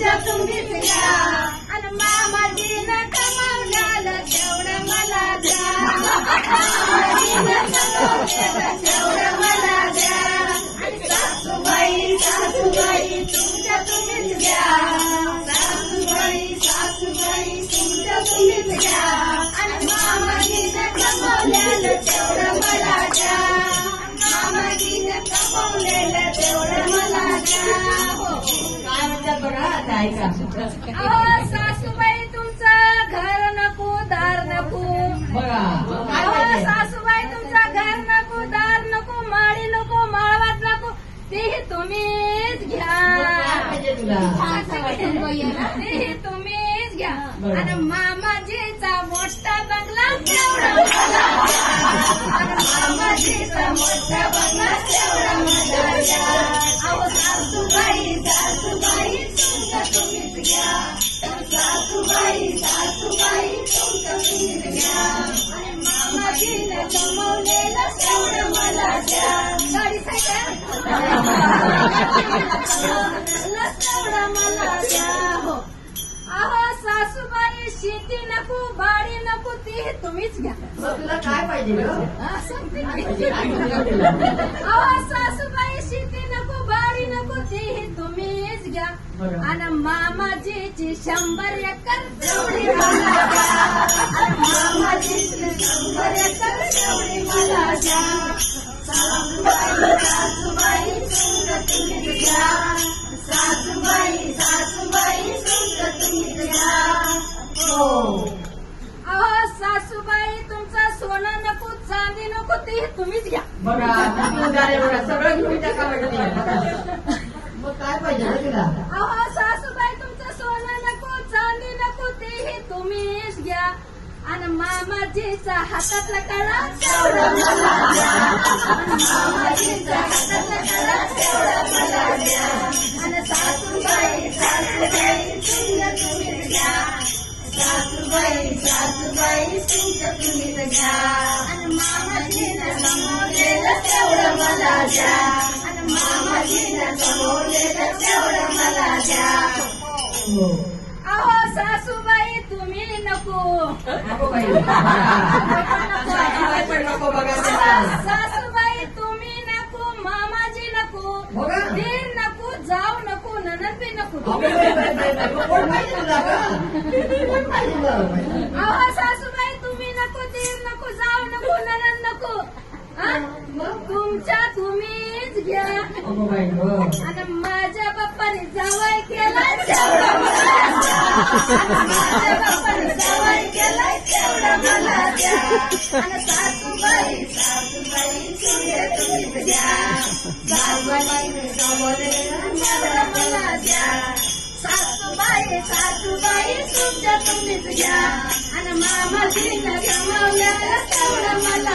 तुमच्या तुम्हीच सासूबाई तुमचं घर नको दार नको. सासूबाई तुमचं घर नको दार नको माळी नको माळवात नको. तेही तुम्हीच घ्या. तेही तुम्हीच घ्या. आणि मामाजीचा मोठा बंगला हो अहो सासूबाई शेती नको बाडी नको ती तुम्हीच घ्या. तुला काय पाहिजे अहो सासूबाई शेती नको बाडी नको ती तुम्हीच घ्या. आणि मामाजीची शंभर एकर अहो सासूबाई तुमचं सोनं नको चांदी नको ते तुम्हीच घ्या. बघा किती झाले बघा सगळं घेऊन टाका वाटत मग काय पाहिजे ग तुला? अहो सासूबाई तुमचं सोनं नको चांदी नको तेही तुम्हीच घ्या. आणि मामाजीचा हातातला कळा मामाजीचा सासूबाई सासूबाई तुमचं तुम्हीच घ्या आणि मामाजीनं कमवलेलं तेवढं मला द्या आणि मामाजीनं कमवलेलं तेवढं मला द्या अहो सासूबाई तुम्ही नको. नको बाई. सासूबाई तुम्ही नको. मामाजी नको. दीर नको जाऊ नको ननद बी नको अगं बाई, बाई, बाई, बाई, मग कोण पाहिजे तुला ग अहो सासूबाई तुम्ही नको दीर नको जाऊ नको ननद नको. हा? तुमच्या तुम्हीच घ्या. अगं बाई ग आणि माझ्या बाप्पाने जावाय केला तेवढं मला द्या. माझ्या बाप्पाने जावाय केला तेवढं मला द्या. आणि सासूबाई सासूबाई तुझे तुम्हीच घ्या. कमवलेलं तेवढं मला द्या. सासूबाई सासूबाई तुमच्या तुम्हीच घ्या आणि मामाजीनं कमवलेलं तेवढं मला द्या आणि मामाजीनं कमवलेलं तेवढं मला